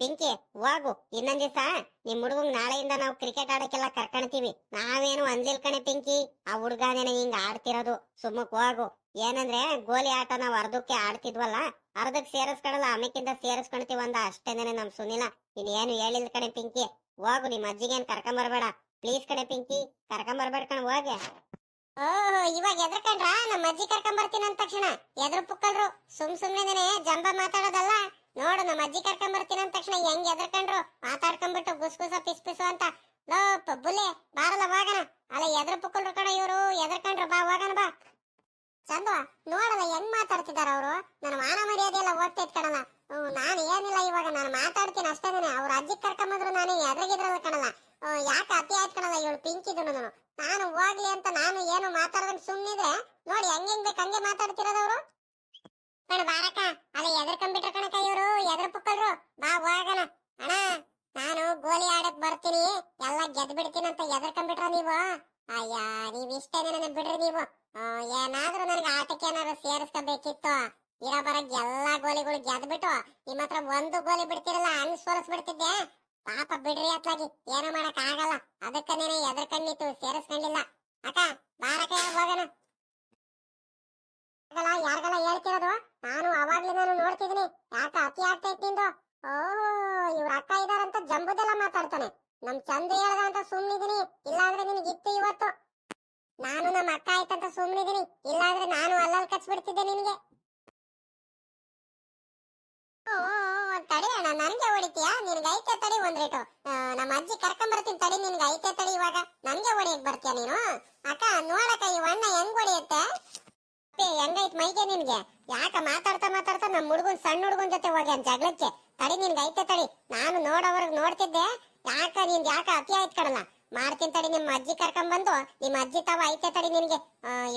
ಪಿಂಕಿ, ಹೋಗು. ಇನ್ನೊಂದ್ ದಿವಸ ನಿಮ್ ಹುಡುಗಂಗ್ ನಾಳೆಯಿಂದ ನಾವು ಕ್ರಿಕೆಟ್ ಆಡಕ್ಕೆಲ್ಲ ಕರ್ಕೊಳ್ತೀವಿ ನಾವೇನು ಅಂದಿಲ್ ಕಣೆ ಪಿಂಕಿ. ಆ ಹುಡುಗನೇನೆ ಹಿಂಗ ಆಡ್ತಿರೋದು. ಸುಮ್ಮಕ್ ಹೋಗು. ಏನಂದ್ರೆ ಗೋಲಿ ಆಟ ನಾವ್ ಅರ್ಧಕ್ಕೆ ಆಡ್ತಿದ್ವಲ್ಲ, ಅರ್ಧಕ್ ಸೇರಿಸ್ಕೊಳಲ್ಲ ಆಮೇಕಿಂದ ಸೇರಿಸ್ಕೊಳ್ತೀವಿ ಒಂದ ಅಷ್ಟೇನೆ ನಮ್ ಸುನಿಲ. ಇನ್ನೇನು ಹೇಳಿಲ್ಲ ಕಣೆ ಪಿಂಕಿ. ಹೋಗು ನಿಮ್ಮ ಅಜ್ಜಿಗೇನ್ ಕರ್ಕೊಂಬರ್ಬೇಡ ಪ್ಲೀಸ್ ಕಣೆ ಪಿಂಕಿ ಕರ್ಕೊಂಬರ್ಬೇಡ ಕಣ ಹೋಗೆ. ಓಹೋ ಇವಾಗ ಎದ್ರಕಂಡ್ರ? ನಮ್ಮ ಅಜ್ಜಿ ಕರ್ಕೊಂಡ್ ಬರ್ತೀನಿ ಅಂದ ತಕ್ಷಣ. ಎದ್ರು ಪುಕ್ಕಲ್ರು ಸುಮ್ ಸುಮ್ನೆ ಜಂಬ ಮಾತಾಡೋದಲ್ಲ. ನೋಡು ನಮ್ಮ ಅಜ್ಜಿ ಕರ್ಕೊಂಡ್ ಬರ್ತೀನಿ ಅಂದ ತಕ್ಷಣ ಹೆಂಗ್ ಎದ್ರಕಂಡ್ರು? ಮಾತಾಡ್ಕೊಂಡ್ಬಿಟ್ಟು ಗುಸ್ ಗುಸ ಪಿಸ್ ಪಿಸು ಅಂತ. ಲೋಪ ಬುಲೆ ಬಾರಲ್ಲ ಹೋಗಣ. ಅಲ್ಲ ಎದ್ರ ಪುಕ್ಕಲ್ರು ಕಣ ಇವರು ಎದ್ರಕಂಡ್ರು ಬಾ ಹೋಗಣ ಬಾ. ಚಂದ ನೋಡಲ್ಲ ಹೆಂಗ್ ಮಾತಾಡ್ತಿದಾರ ಅವರು? ನನ್ನ ಮಾನ ಮರ್ಯಾದೆ ಎಲ್ಲ ಹೋಗ್ತೈತ್ ಕಣಲ್ಲ. ಹ್ಮ್, ನಾನು ಏನಿಲ್ಲ ಇವಾಗ, ನಾನು ಮಾತಾಡ್ತೀನಿ ಅಷ್ಟೇನೆ ಅವ್ರ ಅಜ್ಜಿ ಕರ್ಕೊಂಬಂದ್ರು ನಾನು ಎದ್ರಗಿದ್ರಲ್ಲ ಕಣಲ್ಲ. ಯಾಕೆ ಅತಿ ಆಯ್ತು ಕಣಲ್ಲ ಇವಳು ಪಿಂಕಿದ್ರು ನಾನು. ನಾನು ಹೋಗ್ಲಿ ಅಂತ ನಾನು ಏನು ಮಾತಾಡೋದನ್ನ ಸುಮ್ಮನಿದ್ರೆ ನೋಡಿ ಹೆಂಗ್ ಬೇಕು ಹಂಗೆ ಮಾತಾಡ್ತಿರೋದವ್ರು ಕಣ ಬಾರಕ ಅಲ್ಲ ಎದ್ರಕೊಂಡ್ಬಿಟ್ರ ಕಣಕ ಇವ್ರು ಎದ್ರ ಪುಕ್ಕಲ್ರು ಬಾ, ಹೋಗಣ. ಅಣ್ಣ, ನಾನು ಗೋಲಿ ಆಡಕ್ ಬರ್ತೀನಿ. ಎಲ್ಲ ಗೆದ್ ಬಿಡ್ತೀನಿ ಅಂತ ಎದ್ರಕೊಂಡ್ಬಿಟ್ರ ನೀವು? ಅಯ್ಯ, ನೀವ್ ಇಷ್ಟೇ ನನ್ನ ಬಿಡ್ರಿ ನೀವು. ಏನಾದ್ರೂ ನನಗೆ ಆಟಕ್ಕೆ ಏನಾದ್ರು ಸೇರಿಸ್ಕೋಬೇಕಿತ್ತು? ಇರೋ ಬರಗ್ ಎಲ್ಲಾ ಗೋಲಿಗಳು ಗೆದ್ಬಿಟ್ಟು ನಿಮ್ಮ ಹತ್ರ ಒಂದು ಗೋಲಿ ಬಿಡ್ತಿರಲ್ಲ ಹಂಗ್ ಸೋಲಿಸ್ಬಿಡ್ತಿದ್ದೆ ಪಾಪ ಬಿಡ್ರಿ ಅತ್ಲಾಗಿ, ಏನೋ ಮಾಡಕ್ ಆಗಲ್ಲ. ಅದಕ್ಕನೇನೆ ತೂ ಸೇರಿಸ್ಕೊಂಡಿಲ್ಲ. ಅಕ್ಕ ಬಾರಕ ಹೋಗೋಣ? ಯಾರ್ಗಲ್ಲ ಹೇಳ್ತಿರೋದು? ನಾನು ಅವಾಗ್ಲಿಂದ ನೋಡ್ತಿದೀನಿ ಯಾಕ ಅತಿ ಆಗ್ತಾ ಇತ್ತಿಂದು ಓಹೋ ಇವ್ರ ಅಕ್ಕ ಇದಾರಂತ ಜಂಬುದೆಲ್ಲ ಮಾತಾಡ್ತಾನೆ. ನಮ್ ಚಂದ್ರ ಹೇಳ್ದ ಅಂತ ಸುಮ್ನಿದೀನಿ ಇಲ್ಲಾಂದ್ರೆ ನಿನಗೆ ಇತ್ತು ಇವತ್ತು. ನಾನು ನಮ್ಮ ಅಕ್ಕ ಆಯ್ತಂತ ಸುಮ್ನಿದೀನಿ ಇಲ್ಲಾಂದ್ರೆ ನಾನು ಅಲ್ಲಲ್ಲಿ ಕಚ್ಬಿಡ್ತಿದ್ದೆ ನಿನಗೆ. ತಡಿ ಅಣ್ಣ, ನನ್ಗೆ ಹೊಡಿತೀಯಾ? ನಿನ್ಗೆ ಐತೆ ತಡಿ ಒಂದ್ ರೇಟು. ನಮ್ಮ ಅಜ್ಜಿ ಕರ್ಕೊಂಡ್ ಬರ್ತೀನಿ ತಡಿ, ನಿನ್ಗೆ ಐತೆ ತಡಿ ಇವಾಗ. ನನ್ಗೆ ಹೊಡಿಯಕ್ ಬರ್ತೀಯ ನೀನು? ಅಕ್ಕ, ನೋಡಕ್ಕ, ಈ ಅಣ್ಣ ಹೆಂಗ್ ಹೊಡಿಯುತ್ತೆ? ಹೆಂಗೈತ್ ಮೈಗೆ ನಿನ್ಗೆ? ಯಾಕ ಮಾತಾಡ್ತಾ ಮಾತಾಡ್ತಾ ನಮ್ಮ ಹುಡುಗನ್ ಸಣ್ಣ ಹುಡುಗನ್ ಜೊತೆ ಹೋಗಿ ಅಂತ ಜಗಳಕ್ಕೆ? ತಡಿ ನಿನ್ಗೆ ಐತೆ ತಡಿ. ನಾನು ನೋಡೋವರ್ಗ್ ನೋಡ್ತಿದ್ದೆ. ಯಾಕ ನಿನ್ ಯಾಕ ಅತಿ ಆಯ್ತು ಕಡಲ್ಲ ಮಾಡ್ತೀನಿ ತಡಿ, ನಿಮ್ಮ ಅಜ್ಜಿ ಕರ್ಕೊಂಡ್ಬಂದು ನಿಮ್ಮ ಅಜ್ಜಿ ತಾವ ಐತೆ ತಡಿ ನಿನ್ಗೆ.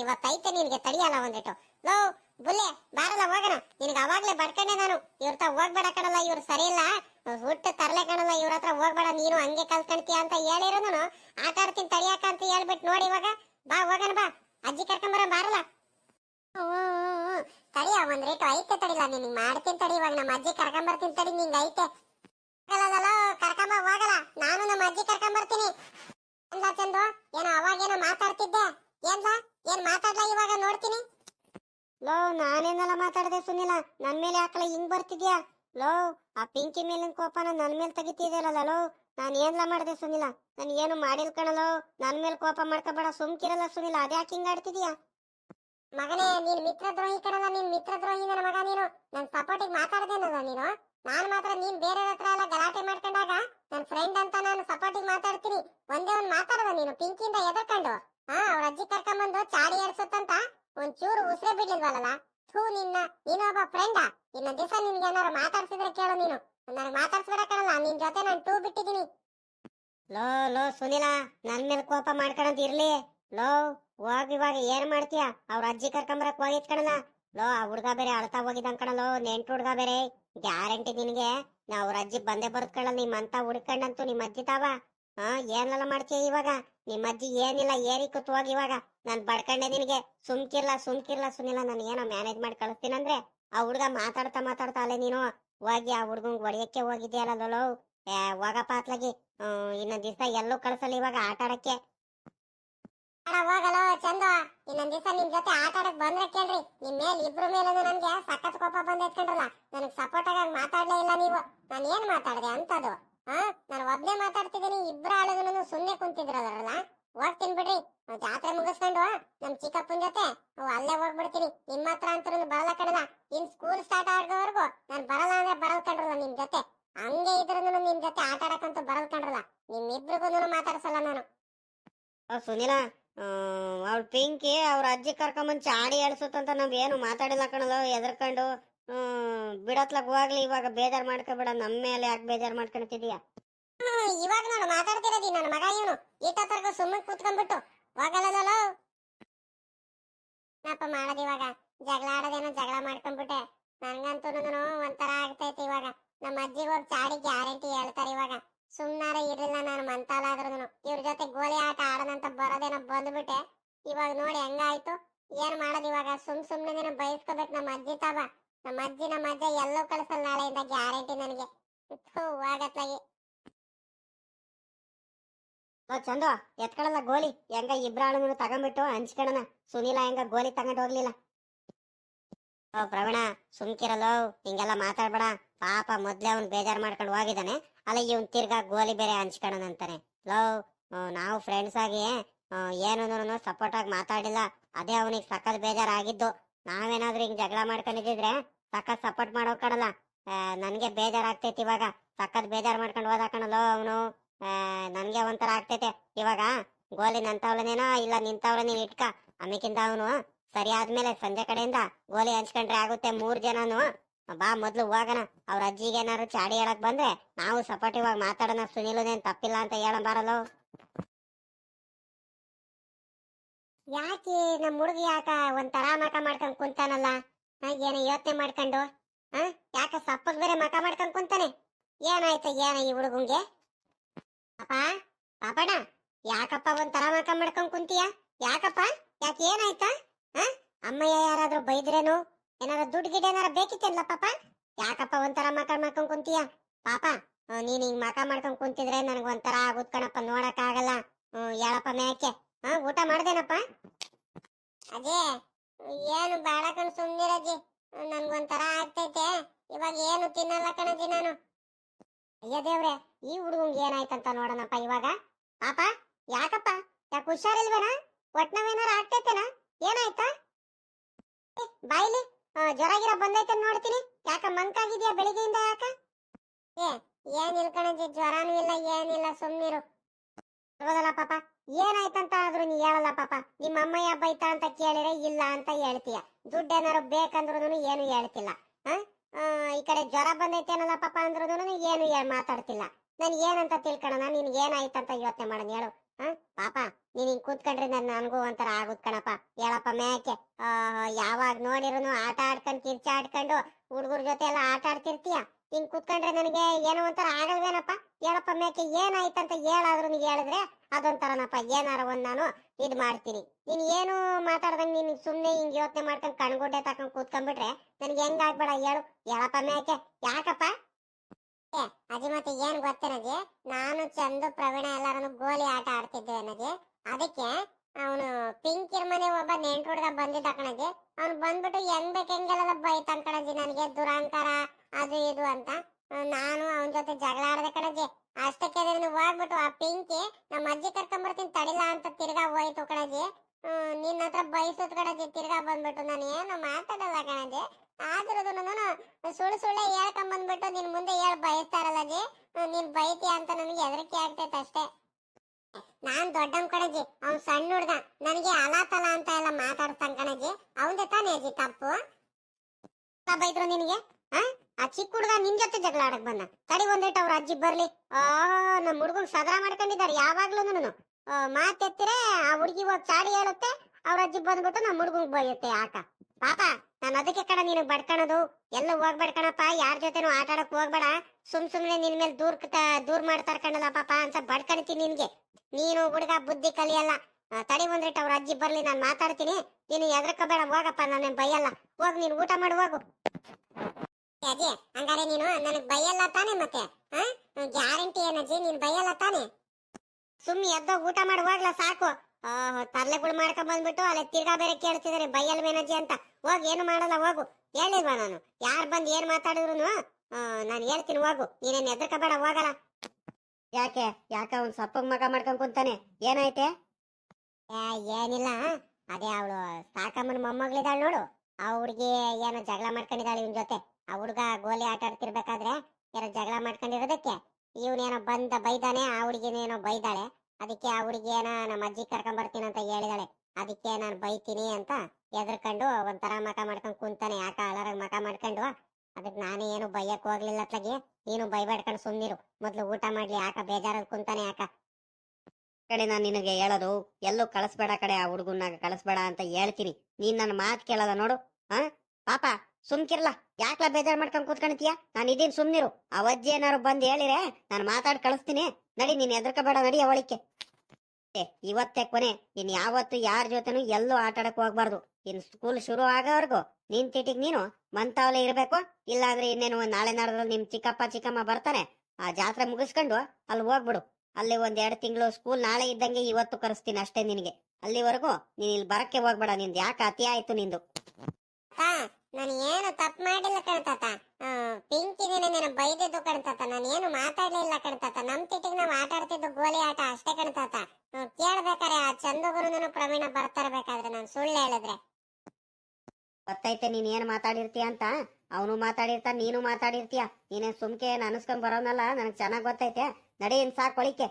ಇವತ್ತು ಇವತ್ತೈತೆ ನಿನ್ಗೆ ತಡಿಯಲ್ಲ ಒಂದಿಟ್ಟು. ಲೋ, ಬುಲ್ಲೆ, ಬಾರಲ್ಲ, ಹೋಗೋಣ. ನಿನಗೆ ಅವಾಗಲೇ ಬಡ್ಕೊಂಡೆ ನಾನು. ಇವ್ರ ತ ಹೋಗ್ಬೇಡ ಕಣಲ್ಲ, ಇವ್ರು ಸರಿ ಇಲ್ಲ. ಹುಟ್ಟು ತರಲೆ ಕಣಲ್ಲ, ಇವ್ರ ಹತ್ರ ಹೋಗ್ಬೇಡ, ನೀನು ಹಂಗೆ ಕಲ್ತ್ಕೊಂತೀಯ ಅಂತ ಹೇಳಿರೋ ನಾನು. ಆಟ ಆಡ್ತೀನಿ ತಡಿಯಾಕ ಅಂತ ಹೇಳ್ಬಿಟ್ಟು ನೋಡಿ ಇವಾಗ. ಬಾ, ಹೋಗೋಣ ಬಾ. ಅಜ್ಜಿ ಕರ್ಕೊಂಬರ, ಬಾರಲ್ಲ. ತಡಿಯ ಒಂದ್ ರೇಟು ಐತೆ ತಡಿಲ್ಲ ನಿನಗೆ ಮಾಡ್ತೀನಿ ತಡಿ ಇವಾಗ. ನಮ್ಮ ಅಜ್ಜಿ ಕರ್ಕೊಂಬರ್ತೀನಿ ತಡಿ, ನಿಂಗೆ ಐತೆ. ಕರ್ಕೊಂಬ ಹೋಗಲ್ಲ. ನಾನು ನಮ್ಮ ಅಜ್ಜಿ ಕರ್ಕೊಂಬರ್ತೀನಿ ಅಂದ ಚಂದ್ರು ಏನೋ ಅವಾಗೇನೋ ಮಾತಾಡ್ತಿದ್ದೆ. ಏನ್ಲ? ಏನ್ ಮಾತಾಡ್ಲ ಇವಾಗ ನೋಡ್ತೀನಿ. ಲೋ, ನಾನೇನಲ್ಲ ಮಾತಾಡದೆ ಸುನಿಲ? ನನ್ ಮೇಲೆ ಯಾಕಲ ಹಿಂಗ್ ಬರ್ತಿದ್ಯಾ? ಲೋ, ಆ ಪಿಂಕಿ ಮೇಲಿನ ಕೋಪನ ನನ್ ಮೇಲೆ ತೆಗಿತಿದ್ಯಲ್ಲ ಲೋ? ನಾನು ಏನ್ಲ ಮಾಡ್ದೆ ಸುನಿಲ? ನಾನು ಏನು ಮಾಡಿಲ್ ಕಣಲೋ ನನ್ ಮೇಲೆ ಕೋಪ ಮಾಡ್ಕೋಬೇಡ, ಸುಮ್ಕಿರಲ್ಲ ಸುನಿಲ. ಅದ್ಯಾಕೆ ಹಿಂಗ್ ಆಡ್ತಿದ್ಯಾ? ಮಗನೇ, ನೀನ್ ಮಿತ್ರ ದ್ರೋಹಿ ಕಣಲ್ಲ ನೀನ್ ಮಿತ್ರ ದ್ರೋಹಿ ನನ್ನ ಮಗ ನೀನು. ನನ್ ಸಪೋರ್ಟಿಗೆ ಮಾತಾಡ್ದೇನಲ್ಲ ನೀನು ನಾನ್ ಮಾತ್ರ ನೀನ್ ಬೇರೆ ಹತ್ರ ಎಲ್ಲ ಗಲಾಟೆ ಮಾಡ್ಕೊಂಡಾಗ ನನ್ ಫ್ರೆಂಡ್ ಅಂತ ನಾನು ಸಪೋರ್ಟಿಗೆ ಮಾತಾಡ್ತೀನಿ ಒಂದೇ ಒಂದ್ ಮಾತಾಡದ ನೀನು ಪಿಂಕಿಯಿಂದ ಎದರ್ಕೊಂಡು ಹಾ ಅವ್ರ ಅಜ್ಜಿ ಕರ್ಕೊಂಬಂದು ಚಾಡಿ ಏರ್ಸುತ್ತಂತ ಒಂದ್ ಚೂರು ಉಸಿರೇ ಬಿಡ್ಲಿಲ್ವಲ್ಲ ಥೂ ನಿನ್ನ ನೀನು ಒಬ್ಬ ಫ್ರೆಂಡ ಇನ್ನೊಂದ್ ದಿವಸ ನಿನ್ಗೆ ಏನಾರು ಮಾತಾಡ್ಸಿದ್ರೆ ಕೇಳು ನೀನು. ನನಗೆ ಮಾತಾಡ್ಸ್ಬೇಡ ಕಣಲ್ಲ ನಿನ್ ಜೊತೆ ನಾನು ಟೂ ಬಿಟ್ಟಿದ್ದೀನಿ. ಲೋ ಲೋ, ಸುನಿಲ, ನನ್ ಮೇಲೆ ಕೋಪ ಮಾಡ್ಕೊಳಂತ ಇರ್ಲಿ. ಲೋ, ಹೋಗ್ ಇವಾಗ, ಏನ್ ಮಾಡ್ತೀಯ? ಅವ್ರ ಅಜ್ಜಿ ಕರ್ಕೊಂಬರಕ್ ಹೋಗಿದ್ ಕಣಲ್ಲ. ಲೋ, ಆ ಹುಡ್ಗ ಬೇರೆ ಅಳ್ತಾ ಹೋಗಿದ್ದಂಗ್ ಕಣಲೋ ನೆಂಟು ಹುಡ್ಗ ಬೇರೆ. ಗ್ಯಾರಂಟಿ ನಿನಗೆ. ನಾ ಅವ್ರ ಅಜ್ಜಿ ಬಂದೇ ಬರುತ್ ನಿಮ್ ಅಂತ ಹುಡ್ಕಂಡಂತೂ ನಿಮ್ ಅಜ್ಜಿ ತಾವ. ಹಾ ಏನೆಲ್ಲ ಮಾಡ್ತೀಯ ಇವಾಗ? ನಿಮ್ಮ ಅಜ್ಜಿ ಏನಿಲ್ಲ, ಏರಿ ಕೂತ್ ಹೋಗಿ ಇವಾಗ. ನಾನ್ ಬಡ್ಕಂಡೆ ನಿನಗೆ. ಸುಮ್ಕಿರ್ಲಾ ಸುಮ್ಕಿರ್ಲಾ ಸುನಿಲ, ನಾನು ಏನೋ ಮ್ಯಾನೇಜ್ ಮಾಡಿ ಕಳಿಸ್ತೀನಂದ್ರೆ. ಆ ಹುಡುಗ ಮಾತಾಡ್ತಾ ಮಾತಾಡ್ತಾ ಅಲ್ಲೇ ನೀನು ಹೋಗಿ ಆ ಹುಡ್ಗನ್ ಹೊಡಿಯಕ್ಕೆ ಹೋಗಿದ್ಯಲ್ಲ ಲೋಲೋ. ಏ, ಹೋಗಪ್ಪ ಅತ್ಲಾಗಿ. ಇನ್ನೊಂದ್ ದಿವಸ ಎಲ್ಲೂ ಕಳ್ಸಲ್ಲ ಇವಾಗ ಆಟ ಆಡಕ್ಕೆ. ಅಡ ಹೋಗಲ್ಲ ಚಂದ. ಇನ್ನೊಂದ್ ದಿವಸ ನಿಮ್ ಜೊತೆ ಆಟ ಆಡಕ್ ಬಂದ್ರೆ ಕೇಳ್ರಿ. ನಿಮ್ ಮೇಲ್ ಇಬ್ರು ಮೇಲೂ ನನ್ಗೆ ಸಖತ್ ಕೋಪ ಬಂದ್ ಎತ್ಕೊಂಡ್ರಲ್ಲ, ನನಗ್ ಸಪೋರ್ಟ್ ಆಗಿ ಮಾತಾಡ್ಲೇ ಇಲ್ಲ ನೀವು. ನಾನು ಏನ್ ಮಾತಾಡ್ದೆ ಅಂತದು? ಹಾ, ನಾನು ಒಬ್ನೇ ಮಾತಾಡ್ತಿದ್ದೀನಿ, ಇಬ್ರು ಆಳುಗಳು ಸುಮ್ನೆ ಕುಂತಿದ್ರಲ್ಲ? ಹೋಗ್ತೀನಿ ಬಿಡ್ರಿ. ಜಾತ್ರೆ ಮುಗಿಸ್ಕೊಂಡು ನಮ್ ಚಿಕ್ಕಪ್ಪನ ಜೊತೆ ಅಲ್ಲೇ ಹೋಗ್ಬಿಡ್ತೀನಿ. ನಿಮ್ಮ ಹತ್ರ ಅಂತೂ ಬರಲ್ಲ ಕಣಲ್ಲ ಇನ್ ಸ್ಕೂಲ್ ಸ್ಟಾರ್ಟ್ ಆಗೋವರೆಗೂ ನಾನು ಬರಲ್ಲ ಅಂದ್ರೆ ಬರಲ್ ಕಂಡ್ರಲ್ಲ ನಿಮ್ ಜೊತೆ. ಹಂಗೆ ಇದ್ರೂ ನಿಮ್ ಜೊತೆ ಆಟ ಆಡಕ್ಕಂತೂ ಬರಲ್ ಕಂಡ್ರಲ್ಲ ನಿಮ್ಮಿಬ್ರಿಗೂ ಮಾತಾಡ್ಸಲ್ಲ ನಾನು. ಸುನಿಲ ಅವ್ಳ ಪಿಂಕಿ ಅವ್ರ ಅಜ್ಜಿ ಕರ್ಕೊಂಬಂದ್ ಚಾಡಿ ಎಳ್ಸುತ್ತಂತ ನಾವ್ ಏನು ಮಾತಾಡಿಲ್ಲ ಕಣಲ್ಲ ಎದ್ರಕೊಂಡು. ಹ್ಮ್ ಬಿಡತ್ಲಕ್ ಹೋಗ್ಲಿ, ಇವಾಗ ಬೇಜಾರ್ ಮಾಡ್ಕೋಬೇಡ ನಮ್ಮ ಮೇಲೆ ಯಾಕೆ ಬೇಜಾರ್ ಮಾಡ್ಕೊಳ್ತಿದೀಯ ಇವಾಗ ನೋಡು ಮಾತಾಡ್ತಿರೋದಿ ನನ್ನ ಮಗ ಇವನು. ಈಟತ್ತರ್ಗು ಸುಮ್ಮನೆ ಕೂತ್ಕೊಂಡ್ಬಿಟ್ಟು, ಹೋಗಲ್ಲದಲ್ಲ? ನಪ್ಪ ಮಾಡೋದು ಇವಾಗ? ಜಗಳ ಆಡೋದೇನೋ ಜಗಳ ಮಾಡ್ಕೊಂಡ್ಬಿಟ್ಟೆ. ನನ್ಗಂತೂ ಒಂಥರ ಆಗ್ತೈತೆ ಇವಾಗ. ನಮ್ಮ ಅಜ್ಜಿಗೆ ಹೋಗಿ ಚಾಡಿ ಗ್ಯಾರಂಟಿ ಹೇಳ್ತಾರೆ ಇವಾಗ. ಸುಮ್ನಾರ ಇರಲಿಲ್ಲ ನಾನು ಮಂತಾಲಾದ್ರೂ ಇವ್ರ ಜೊತೆ ಗೋಲಿ ಆಟ ಆಡೋದಂತ ಬರೋದೇನೋ ಬಂದ್ಬಿಟ್ಟೆ. ಇವಾಗ ನೋಡಿ ಹೆಂಗಾಯ್ತು. ಏನ್ ಮಾಡೋದು ಇವಾಗ? ಸುಮ್ ಸುಮ್ನೆ ಬಯಸ್ಕೋಬೇಕು ನಮ್ಮ ಅಜ್ಜಿ ತಾವ. ನಮ್ಮ ಅಜ್ಜಿ ನಮ್ಮ ಅಜ್ಜ ಎಲ್ಲೂ ಕಳ್ಸಲ್ಲ ನಾಳೆಯಿಂದ ಗ್ಯಾರಂಟಿ ನನಗೆ. ಹೋಗತ್ಲಾಗಿ ಓ ಚಂದು, ಎತ್ಕೊಳಲ್ಲ ಗೋಲಿ. ಹೆಂಗ ಇಬ್ರಾಳು ತಗೊಂಡ್ಬಿಟ್ಟು ಹಂಚ್ಕೊಳ್ಳೋಣ ಸುನಿಲ ಹೆಂಗ ಗೋಲಿ ತಗೊಂಡ್ ಹೋಗ್ಲಿಲ್ಲ. ಓ ಪ್ರವೀಣ, ಸುಮ್ಕಿರಲ್ಲೋ, ಹಿಂಗೆಲ್ಲ ಮಾತಾಡ್ಬೇಡ. ಪಾಪ ಮೊದ್ಲೇ ಅವ್ನ್ ಬೇಜಾರ್ ಮಾಡ್ಕೊಂಡು ಹೋಗಿದ್ದಾನೆ ಅಲ್ಲ ಇವ್ನ್ ತಿರ್ಗಾ ಗೋಲಿ ಬೇರೆ ಹಂಚ್ಕೊಳನಂತಾನೆ ಲೋ ಲವ್ ನಾವು ಫ್ರೆಂಡ್ಸ್ ಆಗಿ ಏನು ಸಪೋರ್ಟ್ ಆಗಿ ಮಾತಾಡಿಲ್ಲ. ಅದೇ ಅವನಿಗೆ ಸಖತ್ ಬೇಜಾರಾಗಿದ್ದು ನಾವೇನಾದ್ರೂ ಹಿಂಗ್ ಜಗಳ ಮಾಡ್ಕೊಂಡಿದ್ರೆ ಸಖತ್ ಸಪೋರ್ಟ್ ಮಾಡೋ ನನಗೆ ಬೇಜಾರಾಗ್ತೈತಿ ಇವಾಗ. ಸಖತ್ ಬೇಜಾರ್ ಮಾಡ್ಕೊಂಡು ಹೋದಾಕಣಲ್ಲೋ ಕಣಲೋ ಅವನು. ನನ್ಗೆ ಒಂಥರ ಆಗ್ತೈತೆ. ಇವಾಗ ಗೋಲಿ ನಂತವ್ಲನೇನೋ ಇಲ್ಲ ನಿಂತವ್ಲ ನೀನ್ ಇಟ್ಕ. ಆಮೇಕಿಂದ ಅವನು ಸರಿ ಆದ್ಮೇಲೆ ಸಂಜೆ ಕಡೆಯಿಂದ ಗೋಲಿ ಹಂಚ್ಕೊಂಡ್ರೆ ಆಗುತ್ತೆ ಮೂರ್ ಜನನು. ಬಾ ಮೊದ್ಲು ಹೋಗೋಣ. ಅವ್ರ ಅಜ್ಜಿಗೆ ಏನಾದ್ರು ಚಾಡಿ ಹೇಳಕ್ ಬಂದ್ರೆ ನಾವು ಸಪೋರ್ಟಿವ್ ಆಗಿ ಮಾತಾಡೋಣ. ಸುನಿಲುದೇನ್ ತಪ್ಪಿಲ್ಲ ಅಂತ ಹೇಳಬಾರಲ್ಲ. ಯಾಕೆ ನಮ್ಮ ಹುಡುಗ ಯಾಕ ಒಂಥರ ಮಕ ಮಾಡ್ಕೊಂಡ್ ಕುಂತಾನಲ್ಲ? ಏನೋ ಯೋಚನೆ ಮಾಡ್ಕೊಂಡು? ಯಾಕ ಸಪ್ಪಗ್ ಬೇರೆ ಮಕ ಮಾಡ್ಕೊಂಡ್ ಕುಂತಾನೆ? ಏನಾಯ್ತು, ಏನ ಈ ಹುಡುಗಂಗೆ? ಪಾಪ, ಪಾಪಣ್ಣ, ಯಾಕಪ್ಪ ಒಂಥರ ಮಕ ಮಾಡ್ಕೊಂಡ್ ಕುಂತೀಯ? ಯಾಕಪ್ಪ? ಯಾಕೆ ಏನಾಯ್ತ? ಅಮ್ಮಯ್ಯ ಯಾರಾದ್ರೂ ಬೈದ್ರೇನು? ಏನಾರ ದುಡ್ಡು ಗಿಡ ಏನಾರ ಬೇಕಿತ್ತಲ್ಲ ಪಾಪ? ಯಾಕಪ್ಪ ಒಂಥರ ಮಕ ಮಾಡ್ಕೊಂಡ್ ಕುಂತೀಯ? ಪಾಪ ನೀನ್ ಹಿಂಗ್ ಮಕ ಮಾಡ್ಕೊಂಡ್ ಕುಂತಿದ್ರೆ ನನಗ್ ಒಂಥರ ಆಗುತ್ ಕಣಪ್ಪ ನೋಡಕ್ ಆಗಲ್ಲ ಹ್ಮ್ ಹೇಳಪ್ಪ ಮೇಕೆ ಹಾ, ಊಟ ಮಾಡ್ದೇನಪ್ಪ? ಅದೇ ಏನು ಬೇಡ ಕಣ್ ಸುಮ್ನಿರಜಿ ನನ್ಗೊಂಥರ ಆಗ್ತೈತೆ. ಇವಾಗ ಏನು ತಿನ್ನಲ್ಲ ಕಣಜಿ ನಾನು. ಅಯ್ಯ ದೇವ್ರೆ ಈ ಹುಡುಗಂಗೆ ಏನಾಯ್ತಂತ ನೋಡೋಣಪ್ಪ ಇವಾಗ? ಪಾಪ ಯಾಕಪ್ಪ? ಯಾಕೆ ಹುಷಾರಿಲ್ವೇನ? ಒಟ್ನವೇನಾರ ಆಗ್ತೈತೆನ? ಏನಾಯ್ತಾ? ಏ, ಬಾಯ್ಲಿ ಜ್ವರ ಗಿರ ಬಂದೈತೆ ನೋಡ್ತೀನಿ. ಯಾಕ ಮಂಕಾಗಿದ್ಯಾ ಬೆಳಿಗ್ಗೆಯಿಂದ ಯಾಕ? ಏನಿಲ್ಲ ಕಣಜ್ಜಿ ಜ್ವರನೂ ಇಲ್ಲ ಏನಿಲ್ಲ ಸುಮ್ಮನಿರು ಹೋಗೋದಲ್ಲ ಪಾಪ ಏನಾಯ್ತಂತ ಆದ್ರೂ ನೀ ಹೇಳಲ್ಲ ಪಾಪ. ನಿಮ್ಮ ಅಮ್ಮಯ್ಯ ಬೈತಾ ಅಂತ ಕೇಳಿದ್ರೆ ಇಲ್ಲ ಅಂತ ಹೇಳ್ತೀಯ. ದುಡ್ಡೇನಾರು ಬೇಕಂದ್ರೂ ಏನು ಹೇಳ್ತಿಲ್ಲ. ಆ? ಈ ಕಡೆ ಜ್ವರ ಬಂದೈತೇನಲ್ಲ ಪಾಪ ಅಂದ್ರೂ ಏನು ಮಾತಾಡ್ತಿಲ್ಲ. ನಾನು ಏನಂತ ತಿಳ್ಕೊಳಣ ನಿನ್ಗೆ ಏನಾಯ್ತಂತ ಯೋಚನೆ ಮಾಡೋಣ ಹೇಳು. ಹಾ ಪಾಪ, ನೀನ್ ಹಿಂಗ್ ಕೂತ್ಕೊಂಡ್ರೆ ನನ್ ನನಗೂ ಒಂಥರ ಆಗುದ್ ಕಣಪ್ಪ. ಹೇಳಪ್ಪ ಮ್ಯಾಕೆ ಯಾವಾಗ ನೋಡಿರುನು ಆಟ ಆಡ್ಕೊಂಡ್ ಕಿರ್ಚಾಡ್ಕೊಂಡು ಹುಡುಗರ ಜೊತೆ ಎಲ್ಲ ಆಟ ಆಡ್ತಿರ್ತೀಯ? ಹಿಂಗ್ ಕುತ್ಕೊಂಡ್ರೆ ನನಗೆ ಏನೋ ಒಂಥರ ಆಗಲ್ವೇನಪ್ಪ? ಹೇಳಪ್ಪ ಮೇಕೆ, ಏನಾಯ್ತಂತ ಹೇಳಾದ್ರು ನೀ ಹೇಳಿದ್ರೆ ಅದೊಂಥರನಪ್ಪ. ಏನಾರ ಒಂದ್ ನಾನು ಇದ್ ಮಾಡ್ತೀನಿ. ನೀನ್ ಏನು ಮಾತಾಡ್ದಂಗ್ ನೀನ್ ಸುಮ್ನೆ ಹಿಂಗ್ ಯೋಚನೆ ಮಾಡ್ಕೊಂಡ್ ಕಣ್ಗುಡ್ಡೆ ತಕೊಂಡ್ ಕೂತ್ಕೊಂಡ್ಬಿಟ್ರೆ ನನ್ಗೆ ಹೆಂಗಾಗ್ಬೇಡ ಹೇಳು. ಹೇಳಪ್ಪ ಮೇಕೆ. ಯಾಕಪ್ಪ? ಅಜಿ ಮತ್ತೆ ಏನ್ ಗೊತ್ತೇನಜ್ಜಿ ನಾನು ಚಂದು ಪ್ರವೀಣ ಎಲ್ಲಾರನು ಗೋಲಿ ಆಟ ಆಡ್ತಿದ್ದೆ ನನಗೆ. ಅದಕ್ಕೆ ಅವನು ಪಿಂಕಿರ್ ಮನೆ ಒಬ್ಬ ನೆಂಟ್ ಹುಡ್ಗ ಬಂದಿದ್ದ ಕಣಜಿ ಅವ್ನು ಬಂದ್ಬಿಟ್ಟು ಹೆಂಗ್ ಬೇಕು ಹೆಂಗೆಲ್ಲ ಬೈತಾನ್ ಕಣಜಿ ನನಗೆ. ದುರಾಂಕಾರ ಅದು ಇದು ಅಂತ. ನಾನು ಅವನ ಜೊತೆ ಜಗಳ ಆಡ್ದೆ ಕಣಜ್ಜಿ. ಅಷ್ಟಕ್ಕೆ ಅದನ್ನ ಹೋಗ್ಬಿಟ್ಟು ಆ ಪಿಂಕಿ ನಮ್ಮ ಅಜ್ಜಿ ಕರ್ಕೊಂಡ್ಬರ್ತೀನಿ ತಡಿಲ್ಲ ಅಂತ ತಿರ್ಗಾ ಹೋಯ್ತು ಕಣಜ್ಜಿ. ನಿನ್ನ ಹತ್ರ ಬೈಸುತ್ ಕಣಜ್ಜಿ, ತಿರ್ಗಾ ಬಂದ್ಬಿಟ್ಟು ನಾನು ಏನು ಮಾತಾಡಲ್ಲ ಕಣಜ್ಜಿ. ಆದ್ರೂ ಸುಳ್ಳು ಸುಳ್ಳೆ ಹೇಳ್ಕೊಂಡ್ ಬಂದ್ಬಿಟ್ಟು ನಿನ್ ಮುಂದೆ ಹೇಳ್ ಬಯಸ್ತಾರಲ್ಲ ಜಿ ನೀನ್ ಬೈತೀಯ ಅಂತ ನನಗೆ ಹೆದರಿಕೆ ಆಗ್ತೈತೆ ಅಷ್ಟೇ. ನಾನ್ ದೊಡ್ಡಮ್ ಕಣಜಿ ಅವ್ನ್ ಸಣ್ಣ ಹುಡ್ಗ. ನನಗೆ ಅಲಾತಲ ಅಂತ ಎಲ್ಲ ಮಾತಾಡ್ತಾನ ಕಣಜಿ ಅವನ್ ತಾನೇ ಅಜ್ಜಿ ತಪ್ಪು? ಬೈದ್ರು ನಿನಗೆ? ಆ ಚಿಕ್ಕ ಹುಡುಗ ನಿನ್ ಜೊತೆ ಜಗಳ ಆಡಕ್ ಬಂದ. ತಡಿ ಒಂದೇಟ್ ಅವ್ರ ಅಜ್ಜಿ ಬರ್ಲಿ. ಆ, ನಮ್ ಹುಡುಗ ಸದರ ಮಾಡ್ಕೊಂಡಿದ್ದಾರೆ, ಯಾವಾಗ್ಲೂ ಮಾತೆತ್ತಿರೆ, ಆ ಹುಡುಗಿ ಹೋಗ್ ಚಾಡಿ ಹೇಳುತ್ತೆ, ಅವ್ರ ಅಜ್ಜಿ ಬಂದ್ಬಿಟ್ಟು ನಮ್ ಹುಡುಗಂಗ್ ಬೈಯುತ್ತೆ ಆಕ ಪಾಪ, ನಾನು ಅದಕ್ಕೆ ಕಣ ನೀನು ಬಡ್ಕಣದು. ಎಲ್ಲ ಹೋಗ್ಬೇಡ ಕಣಪ್ಪ, ಯಾರ ಜೊತೆನೂ ಆಟ ಆಡಕ್ ಹೋಗ್ಬೇಡ. ಸುಮ್ ಸುಮ್ನೆ ನಿನ್ ಮೇಲೆ ದೂರ್ ದೂರ್ ಮಾಡ್ತಾರ ಕಣಲ್ಲ ಪಾಪ ಅಂತ ಬಡ್ಕಣ್ತೀನಿ ನಿನ್ಗೆ. ನೀನು ಹುಡುಗ ಬುದ್ಧಿ ಕಲಿಯಲ್ಲ. ತಡಿ ಒಂದ್ರಿಟ್ಟು ಅವ್ರ ಅಜ್ಜಿ ಬರ್ಲಿ, ನಾನು ಮಾತಾಡ್ತೀನಿ. ನೀನು ಎದ್ರಕೋಬೇಡ ಹೋಗಪ್ಪ ನಾನೇನ್ ಬೈಯಲ್ಲ. ಹೋಗ್, ನೀನ್ ಊಟ ಮಾಡಿ, ಹೋಗು. ಅಜ್ಜಿ ಹಂಗಾರೆ ನೀನು ನನಗ್ ಬೈಯಲ್ಲ ತಾನೆ ಮತ್ತೆ? ಗ್ಯಾರಂಟಿ ಏನಜ್ಜಿ ನೀನ್ ಬೈಯಲ್ಲ ತಾನೆ? ಸುಮ್ಮನೆ ಎದ್ದ ಊಟ ಮಾಡಿ, ಹೋಗ್ಲಾ, ಸಾಕು. ತರ್ಲೆಗಳು ಮಾಡ್ಕೊಂಡ್ ಬಂದ್ಬಿಟ್ಟು ಅಲ್ಲಿ ತಿರ್ಗಾ ಬೇರೆ ಕೇಳ್ತಿದಾರೆ ಬೈಯಲ್ ಮೇನಜ್ಜಿ ಅಂತ. ಹೋಗ್, ಏನು ಮಾಡಲ್ಲ, ಹೋಗು. ಹೇಳಿಲ್ವಾ ನಾನು? ಯಾರ್ ಬಂದ್ ಏನ್ ಮಾತಾಡಿದ್ರು ನಾನು ಹೇಳ್ತೀನಿ, ಹೋಗು. ನೀನೇನ್ ಎದ್ರಕಬೇಡ ಹೋಗಲ್ಲ. ಯಾಕೆ? ಯಾಕ ಅವ್ನ್ ಸಪ್ಪಗ್ ಮಗ ಮಾಡ್ಕೊಂಡ್ ಕುಂತಾನೆ? ಏನಾಯ್ತೆ? ಏನಿಲ್ಲ. ಅದೇ ಅವಳು ಸಾಕಮ್ಮನ ಮೊಮ್ಮಗಳಿದಾಳ್ ನೋಡು. ಅವ್ರಿಗೆ ಏನೋ ಜಗಳ ಮಾಡ್ಕೊಂಡಿದ್ದಾಳೆ ಇವನ್ ಜೊತೆ. ಆ ಹುಡುಗ ಗೋಲಿ ಆಟ ಆಡ್ತಿರ್ಬೇಕಾದ್ರೆ ಏನೋ ಜಗಳ ಮಾಡ್ಕೊಂಡಿರೋದಕ್ಕೆ. ಇವನೇನೋ ಬಂದ ಬೈದಾನೆ, ಆ ಹುಡುಗಿನೇನೋ ಬೈದಾಳೆ. ಅದಕ್ಕೆ ಆ ಹುಡುಗಿ ನಮ್ಮ ಅಜ್ಜಿ ಕರ್ಕೊಂಡ್ ಬರ್ತೀನಿ ಅಂತ ಹೇಳಿದಾಳೆ. ಅದಕ್ಕೆ ನಾನು ಬೈತೀನಿ ಅಂತ ಎದ್ರಕೊಂಡು ಒಂಥರ ಮಠ ಮಾಡ್ಕೊಂಡು ಕುಂತಾನೆ. ಆಟ ಅಲರಾಗ ಮಕ ಮಾಡ್ಕೊಂಡು ಅದಕ್ಕೆ ನಾನೇ ಏನು ಬೈಯಕ್ ಹೋಗ್ಲಿಲ್ಲ ಅತ್ಲಾಗಿ. ನೀನು ಬೈಬೇಡ್ಕೊಂಡು ಸುಮ್ಮನಿರು ಮೊದ್ಲು ಊಟ ಮಾಡ್ಲಿ. ಯಾಕ ಬೇಜಾರಲ್ಲಿ ಕುಂತಾನೆ ಯಾಕ? ಕಡೆ ನಾನು ನಿನಗೆ ಹೇಳೋದು ಎಲ್ಲೂ ಕಳಿಸ್ಬೇಡ ಕಡೆ ಆ ಹುಡುಗನಾಗ ಕಳಿಸ್ಬೇಡ ಅಂತ ಹೇಳ್ತೀನಿ. ನೀನ್ ನನ್ನ ಮಾತು ಕೇಳಲ್ಲ ನೋಡು ಹಾ ಪಾಪ ಸುಮ್ಕಿರ್ಲ. ಯಾಕ್ಲ ಬೇಜಾರ್ ಮಾಡ್ಕೊಂಡ್ ಕೂತ್ಕೊಂತೀಯ ನಾನು ಇದೀನ್ ಸುಮ್ನಿರು. ಅವಜ್ಜಿ ಏನಾರು ಬಂದ್ ಹೇಳಿರೆ, ನಾನು ಮಾತಾಡ್ ಕಳಿಸ್ತೀನಿ. ನಡಿ, ನೀನ್ ಎದ್ರಕಬೇಡ ನಡಿ ಅವಳಿಕೆ ಇವತ್ತೇ ಕೊನೆ. ಇನ್ ಯಾವತ್ತು ಯಾರ ಜೊತೆನೂ ಎಲ್ಲೂ ಆಟ ಆಡಕ್ ಹೋಗ್ಬಾರ್ದು. ಇನ್ ಸ್ಕೂಲ್ ಶುರು ಆಗೋವರೆಗೂ. ನಿನ್ ತಿಟಿಗ್ ನೀನು ಮಂತಾವಲೆ ಇರ್ಬೇಕು. ಇಲ್ಲಾಂದ್ರೆ ಇನ್ನೇನು ನಾಳೆ ನಾಡ್ದ್ರಲ್ಲಿ ನಿಮ್ ಚಿಕ್ಕಪ್ಪ, ಚಿಕ್ಕಮ್ಮ ಬರ್ತಾನೆ. ಆ ಜಾತ್ರೆ ಮುಗಿಸ್ಕೊಂಡು ಅಲ್ಲಿ ಹೋಗ್ಬಿಡು. ಅಲ್ಲಿ ಒಂದ್ ಎರಡ್ ತಿಂಗಳು ಸ್ಕೂಲ್ ನಾಳೆ ಇದ್ದಂಗೆ ಇವತ್ತು ಕರೆಸ್ತೀನಿ ಅಷ್ಟೇ ನಿನಗೆ. ಅಲ್ಲಿವರೆಗೂ ನೀನ್ ಇಲ್ಲಿ ಬರಕ್ಕೆ ಹೋಗ್ಬೇಡ. ನಿಂದು ಯಾಕೆ ಅತಿ ಆಯ್ತು ನಿಂದು? ತಾತ ನಾನು ಏನು ತಪ್ಪು ಮಾಡಿಲ್ಲ ಕಣ್ತಾತ ಪಿಂಕಿ ನಿನ್ನ ಬೈದಿದ್ದು ಕಣ್ತಾತ ನಾನು ಏನು ಮಾತಾಡ್ಲಿಲ್ಲ ಕಣ್ತಾತ ನಮ್ ತಿಟ್ಟಿಗೆ ನಾವು ಆಟ ಆಡ್ತಿದ್ದು ಗೋಲಿ ಆಟ ಅಷ್ಟೇ ಕಣ್ತಾತ ಕೇಳ್ಬೇಕಾರೆ ಆ ಚಂದಗುರುನೂ ಪ್ರವೀಣ ಬರ್ತಾರಬೇಕಾದ್ರೆ ನಾನು ಸುಳ್ಳು ಹೇಳಿದ್ರೆ. ಗೊತ್ತೈತೆ, ನೀನ್ ಏನ್ ಮಾತಾಡಿರ್ತೀಯ ಅಂತ? ಅವನು ಮಾತಾಡಿರ್ತಾನ, ನೀನು ಮಾತಾಡಿರ್ತೀಯ. ನೀನೇ ಸುಮ್ಕೆ ಅನಸ್ಕೊಂಡ್ ಬರೋನಲ್ಲ? ನನಗ್ ಚೆನ್ನಾಗ್ ಗೊತ್ತೈತೆ. ನಡಿ, ಇನ್ ಸಾಕ್ ಒಳಿಕೆ